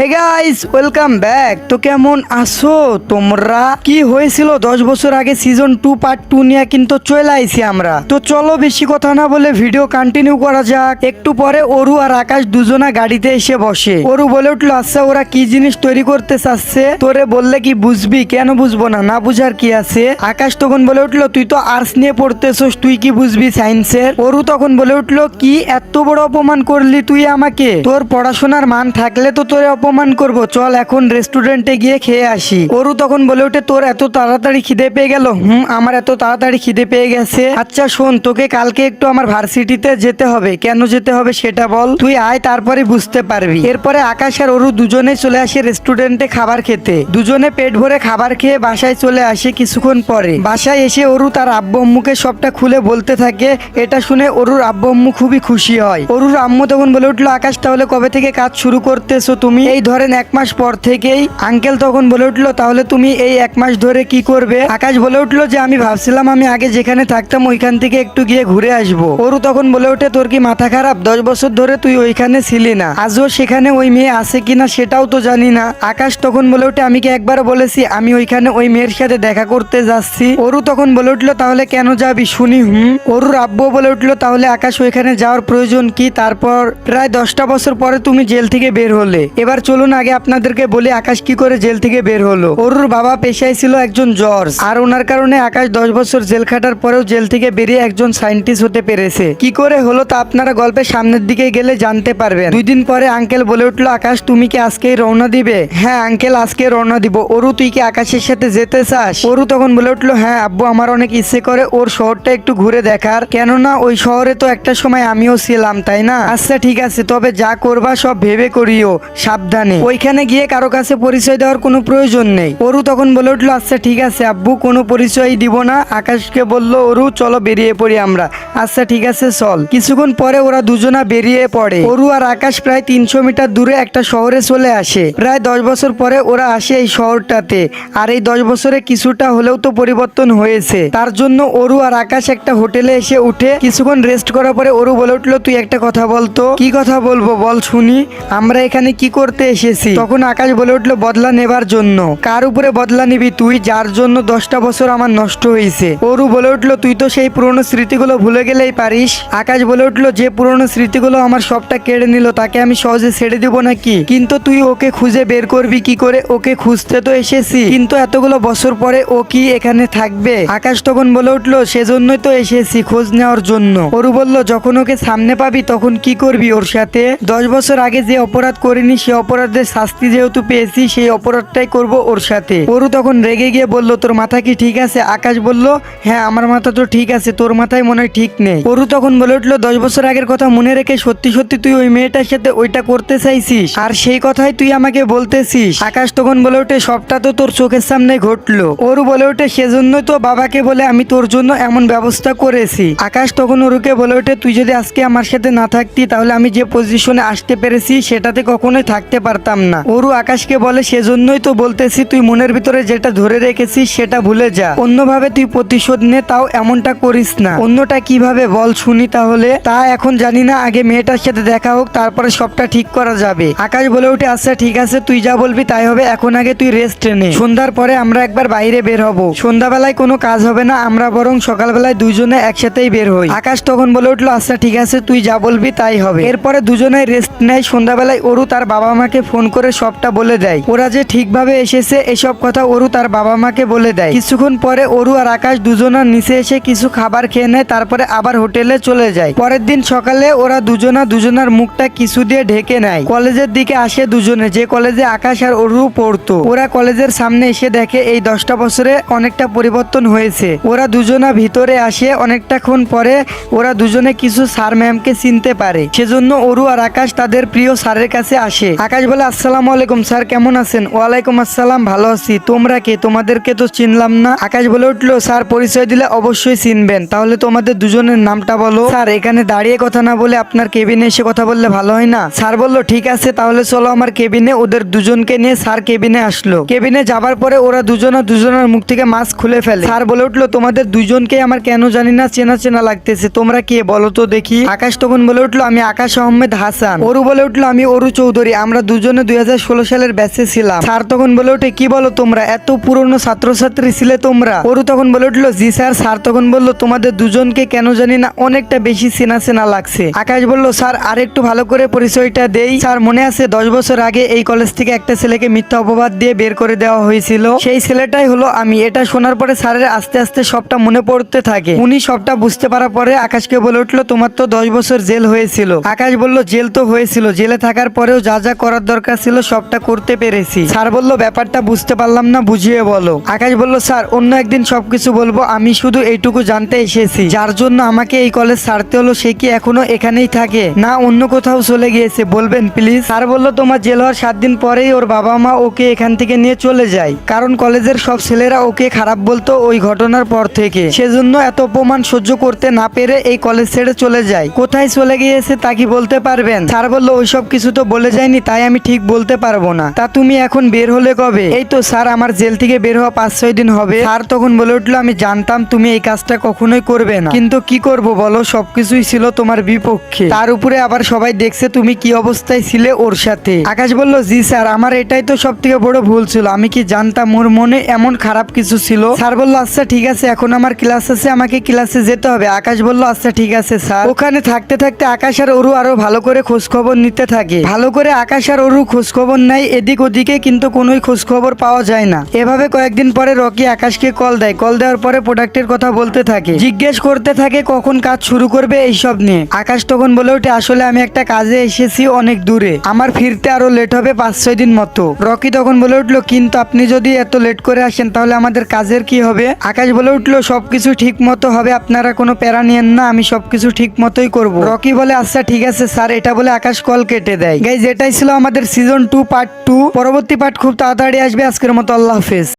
Hey guys welcome back তো কেমন আছো? তোমরা? কি হয়েছিল? দশ বছর আগে সিজন টু পার্ট টু নিয়ে কিন্তু চলে আইছি আমরা। তো চলো বেশি কথা না বলে ভিডিও কন্টিনিউ করা যাক। একটু পরে অরু আর আকাশ দুজনা গাড়িতে এসে বসে। অরু বলে উঠল আচ্ছা ওরা কি জিনিস তৈরি করতে চাচ্ছে? তোরে বললে কি বুঝবি? কেন বুঝব না? না বুঝার কি আছে? আকাশ তখন বলে উঠল, তুই তো আর্টস নিয়ে পড়তেছস, তুই কি বুঝবি সায়েন্সের অরু তখন বলে উঠল, কি এত বড় অপমান করলি তুই আমাকে? তোর পড়াশোনার মান থাকলে তো তোরে অপমান করব। চল এখন রেস্টুরেন্টে গিয়ে খেয়ে আসি। অরু তখন বলে ওঠে, তোর এত তাড়াতাড়ি খিদে পেয়ে গেল? হুম, আমার এত তাড়াতাড়ি খিদে পেয়ে গেছে। আচ্ছা শোন, তোকে কালকে একটু আমার ভার্সিটিতে যেতে হবে। কেন যেতে হবে সেটা বল। তুই আয়, তারপরে বুঝতে পারবি। এরপরে আকাশ আর অরু দুজনে চলে আসে রেস্টুরেন্টে খাবার খেতে। দুজনে পেট ভরে খাবার খেয়ে বাসায় চলে আসে কিছুক্ষণ পরে। বাসায় এসে অরু তার আব্বু সবটা খুলে বলতে থাকে। এটা শুনে অরুর আব্বু আম্মু খুবই খুশি হয়। অরুর আম্মু তখন বলে উঠল, আকাশ, তাহলে কবে থেকে কাজ শুরু করতেছো তুমি? এই ধরেন এক মাস পর থেকেই আঙ্কেল তখন বলে উঠল, তাহলে তুমি এই এক মাস ধরে কি করবে? আকাশ বলে উঠল যে, আমি ভাবছিলাম আমি আগে যেখানে থাকতাম ওইখান থেকে একটু গিয়ে ঘুরে আসব। অরু তখন বলে ওঠে, তোর কি মাথা খারাপ? দশ বছর ধরে তুই ওইখানে ছিলি না। আজও সেখানে ওই মেয়ে আছে কিনা সেটাও তো জানি না। আকাশ তখন বলে ওঠে, আমি কি একবার বলেছি, আমি ওইখানে ওই মেয়ের সাথে দেখা করতে যাচ্ছি? অরু তখন বলে উঠল, তাহলে কেন যাবি শুনি, হুম? অরুর আব্বু বলে উঠল, তাহলে আকাশ ওইখানে যাওয়ার প্রয়োজন কি? তারপর প্রায় দশটা বছর পরে তুমি জেল থেকে বের হলে। এবার চলুন আগে আপনাদেরকে বলি আকাশ কি করে জেল থেকে বের হলো। অরুর বাবা পেশায় ছিল একজন জর্জ আর ওনার কারণে আকাশ দশ বছর জেল খাটার পরেও জেল থেকে বেরিয়ে একজন সায়েন্টিস্ট হতে পেরেছে। কি করে হলো তা আপনারা গল্পের সামনের দিকে গেলে জানতে পারবেন। দুই দিন পরে আঙ্কেল বলে উঠল, আকাশ, তুমি কি আজকেই রওনা দিবে? হ্যাঁ আঙ্কেল, আজকে রওনা দিব। অরু, তুই কি আকাশের সাথে যেতে চাস? অরু তখন বলে উঠল হ্যাঁ আব্বু, আমার অনেক ইচ্ছে করে ওর শহরটা একটু ঘুরে দেখার। কেননা ওই শহরে তো একটা সময় আমিও ছিলাম, তাই না? আচ্ছা ঠিক আছে, তবে যা করবা সব ভেবে করিও। সাবধানে ওইখানে গিয়ে কারও কাছে পরিচয় দেওয়ার কোনো প্রয়োজন নেই। অরু তখন বলে উঠল আচ্ছা ঠিক আছে আব্বু, কোনো পরিচয় দিব না। আকাশকে বলল, অরু, চলো বেরিয়ে পড়ি আমরা। আচ্ছা ঠিক আছে, চল। কিছুক্ষণ পরে ওরা দুজনা বেরিয়ে পড়ে। অরু আর আকাশ প্রায় তিনশো মিটার দূরে একটা শহরে চলে আসে। প্রায় দশ বছর পরে ওরা আসে এই শহরটাতে। আর এই দশ বছরে কিছুটা হলেও তো পরিবর্তন হয়েছে। তার জন্য অরু আর আকাশ একটা হোটেলে এসে উঠে কিছুক্ষণ রেস্ট করার পরে অরু বলে উঠল, তুই একটা কথা বলতো কি কথা বলব? বল শুনি। আমরা এখানে কি করতে এসেছি। তখন আকাশ বলে উঠল, বদলা নেবার জন্য। কার উপরে বদলা নিবি তুই? যার জন্য দশটা বছর আমার নষ্ট হয়েছে। অরু বলে উঠল, তুই তো সেই পুরনো স্মৃতিগুলো ভুলে গেলেই পারিস। আকাশ বলে উঠল, যে পুরনো স্মৃতিগুলো আমার সবটা কেড়ে নিল, তাকে আমি সহজে ছেড়ে দিব নাকি? কিন্তু তুই ওকে খুঁজে বের করবি কি করে? ওকে খুঁজতে তো এসেছি। কিন্তু এতগুলো বছর পরে ও কি এখানে থাকবে? আকাশ তখন বলে উঠল, সেজন্যই তো এসেছি, খোঁজ নেওয়ার জন্য। অরু বলল, যখন ওকে সামনে পাবি, তখন কি করবি ওর সাথে? দশ বছর আগে যে অপরাধ করিনি, সে অপরাধের শাস্তি যেহেতু পেয়েছি, সেই অপরাধটাই করব ওর সাথে। অরু তখন রেগে গিয়ে বলল, তোর মাথা কি ঠিক আছে? আকাশ বলল হ্যাঁ আমার মাথা তো ঠিক আছে, তোর মাথায় মনে হয় ঠিক নেই। অরু তখন বলে উঠল, দশ বছর আগের কথা মনে রেখে সত্যি সত্যি তুই ওই মেয়েটার সাথে ওইটা করতে চাইছিস, আর সেই কথাই তুই আমাকে বলতেছিস। আকাশ তখন বলে ওঠে, সবটা তো তোর চোখের সামনে ঘটলো। অরু বলে ওঠে, সেজন্যই তো বাবাকে বলে আমি তোর জন্য এমন ব্যবস্থা করেছি। আকাশ তখন অরুকে বলে ওঠে, তুই যদি আজকে আমার সাথে না থাকতি, তাহলে আমি যে পজিশনে আসতে পেরেছি, সেটাতে কখনোই থাকতে পারতাম না। অরু আকাশকে বলে, সেজন্যই তো বলতেছি, তুই মনের ভিতরে যেটা ধরে রেখেছিস, সেটা ভুলে যা। অন্যভাবে তুই প্রতিশোধ নে, তাও এমনটা করিস না। অন্যটা কীভাবে বল শুনি তাহলে? তা এখন জানি না। আগে মেয়েটার সাথে দেখা হোক, তারপরে সবটা ঠিক করা যাবে। আকাশ বলে উঠে আচ্ছা ঠিক আছে, তুই যা বলবি, তাই হবে। এখন আগে তুই রেস্ট নে। সন্ধ্যার পরে আমরা একবার বাইরে বের হব। সন্ধ্যাবেলায় কোনো কাজ হবে না। আমরা বরং সকালবেলায় দুজনে একসাথেই বের হই। আকাশ তখন বলে উঠল আচ্ছা ঠিক আছে, তুই যা বলবি, তাই হবে। এরপরে দুজনে রেস্ট নেয়। সন্ধ্যাবেলায় অরু তার বাবা মাকে ফোন করে সবটা বলে দেয়। ওরা যে ঠিকভাবে এসেছে, এসব কথা অরু তার বাবা মাকে বলে দেয়। কিছুক্ষণ পরে অরু আর আকাশ দুজনার নিচে এসে কিছু খাবার খেয়ে নেয়, তারপরে আবার হোটেলে চলে যায়। পরের দিন সকালে ওরা দুজনা দুজনার মুখটা কিছু দিয়ে ঢেকে নেয়। কলেজের দিকে আসে দুজনে, যে কলেজে আকাশ আর অরু পড়তো। ওরা কলেজের সামনে এসে দেখে এই দশটা বছরে অনেকটা পরিবর্তন হয়েছে। ওরা দুজনা ভিতরে আসে, অনেকটাক্ষণ পরে ওরা দুজনে কিছু স্যার ম্যামকে চিনতে পারে। সেজন্য অরু আর আকাশ তাদের প্রিয় স্যারের কাছে আসে। আকাশ বলে আসসালামু আলাইকুম স্যার, কেমন আছেন? ওয়ালাইকুম আসসালাম, ভালো আছি। তোমরা কে? তোমাদেরকে তো চিনলাম না। আকাশ বলে উঠল, স্যার, পরিচয় দিলে অবশ্যই চিনবেন। তাহলে তোমাদের দুজনের নামটা বলো। স্যার, এখানে দাঁড়িয়ে কথা না বলে আপনার কেবিনে এসে কথা বললে ভালো হয় না? স্যার বলল, ঠিক আছে, তাহলে চলো আমার কেবিনে। ওদের দুজনকে নিয়ে স্যার কেবিনে আসলো। কেবিনে যাবার পরে ওরা দুজনা দুজনের মুখ থেকে মাস্ক খুলে ফেলে। স্যার বলে উঠল, তোমাদের দুজনকে আমার কেন জানি না, চেনা চেনা লাগতেছে। তোমরা কে? বলো তো দেখি। আকাশ তখন বলে উঠল, আমি আকাশ আহমেদ হাসান। অরু বলে উঠল, আমি অরু চৌধুরী। আমরা দুজনে দুই হাজার ষোলো সালের ব্যাচে ছিলাম। স্যার তখন বলে ওঠে, কি বলো তোমরা? এত পুরনো ছাত্রছাত্রী ছিলে তোমরা? ওরু তখন বলে উঠল, জি স্যার। স্যার তখন বলল, তোমাদের দুজনকে কেন জানি না অনেকটা বেশি চেনা চেনা লাগছে। আকাশ বলল, স্যার আর একটু ভালো করে পরিচয়টা দেই। স্যার, মনে আছে, দশ বছর আগে এই কলেজ থেকে একটা ছেলেকে মিথ্যা অপবাদ দিয়ে বের করে দেওয়া হয়েছিল। সেই ছেলেটাই হলো আমি। এটা শোনার পরে স্যারের আস্তে আস্তে সবটা মনে পড়তে থাকে। উনি সবটা বুঝতে পারার পরে আকাশকে বলে উঠল, তোমার তো দশ বছর জেল হয়েছিল। আকাশ বলল, জেল তো হয়েছিল। জেলে থাকার পরেও যা যা করার দরকার ছিল, সবটা করতে পেরেছি। স্যার বলল, ব্যাপারটা বুঝতে পারলাম না, বুঝিয়ে বলো। আকাশ বলল, স্যার, অন্য একদিন সবকিছু বলব, আমি শুধু এইটুকু জানতে এসেছি। যার জন্য আমাকে এই কলেজ ছাড়তে হলো, সে কি এখনও এখানেই থাকে? না, অন্য কোথাও চলে গিয়েছে, বলবেন, প্লিজ? স্যার বলল, তোমার জেল হওয়ার সাত দিন পরেই ওর বাবা মা ওকে এখান থেকে নিয়ে চলে যায়। কারণ কলেজের সব ছেলেরা ওকে খারাপ বলতো ওই ঘটনার পর থেকে। সেজন্য এত অপমান সহ্য করতে না পেরে এই কলেজ ছেড়ে চলে যায়। কোথায় চলে গিয়েছে তা কি বলতে পারবেন? স্যার বলল, ওইসব কিছু তো বলে যায়নি, তাই আমি ঠিক বলতে পারব না। তা তুমি এখন বের হলে কবে? এই তো স্যার, আমার জেল থেকে বের হওয়া পাঁচ ছয় দিন হবে। স্যার তখন বলে উঠল, আমি জানতাম তুমি এই কাজটা কখনোই করবে না। কিন্তু কি করব বলো? সবকিছুই ছিল তোমার বিপক্ষে। তার উপরে আবার সবাই দেখছে তুমি কি অবস্থায় ছিলে ওর সাথে। আকাশ বলল, জি স্যার, আমার এটাই তো সব থেকে বড় ভুল ছিল। আমি কি জানতাম ওর মনে এমন খারাপ কিছু ছিল? স্যার বলল আচ্ছা ঠিক আছে, এখন আমার ক্লাস আছে, আমাকে ক্লাসে যেতে হবে। আকাশ বলল আচ্ছা ঠিক আছে স্যার। ওখানে থাকতে থাকতে আকাশ আর ওরু আরও ভালো করে খোঁজ খবর নিতে থাকে। ভালো করে আকাশ আর অরু খোঁজ খবর নেয় এদিক ওদিকে কিন্তু কোনোই খোঁজখবর পাওয়া যায় না। এভাবে কয়েকদিন পরে রকি আকাশকে কল দেয়। কল দেওয়ার পরে প্রোডাক্টের কথা বলতে থাকে। জিজ্ঞেস করতে থাকে কখন কাজ শুরু করবে এইসব নিয়ে। আকাশ তখন বলে ওঠে, আসলে আমি একটা কাজে এসেছি অনেক দূরে। আমার ফিরতে আরও লেট হবে পাঁচ, ছয় দিন মতো। রকি তখন বলে উঠল, কিন্তু আপনি যদি এত লেট করে আসেন, তাহলে আমাদের কাজের কি হবে? আকাশ বলে উঠল, সবকিছু ঠিক মতো হবে, আপনারা কোনো প্যারা নিয়েন না, আমি সবকিছু ঠিক মতোই করব। রকি বলে আচ্ছা ঠিক আছে, স্যার। এটা বলে আকাশ কল কেটে দেয়। গাইজ, এটাই ছিল আমাদের সিজন টু পার্ট টু পরবর্তী পার্ট খুব তাড়াতাড়ি আসবে। আজকের মতো আল্লাহ হাফেজ।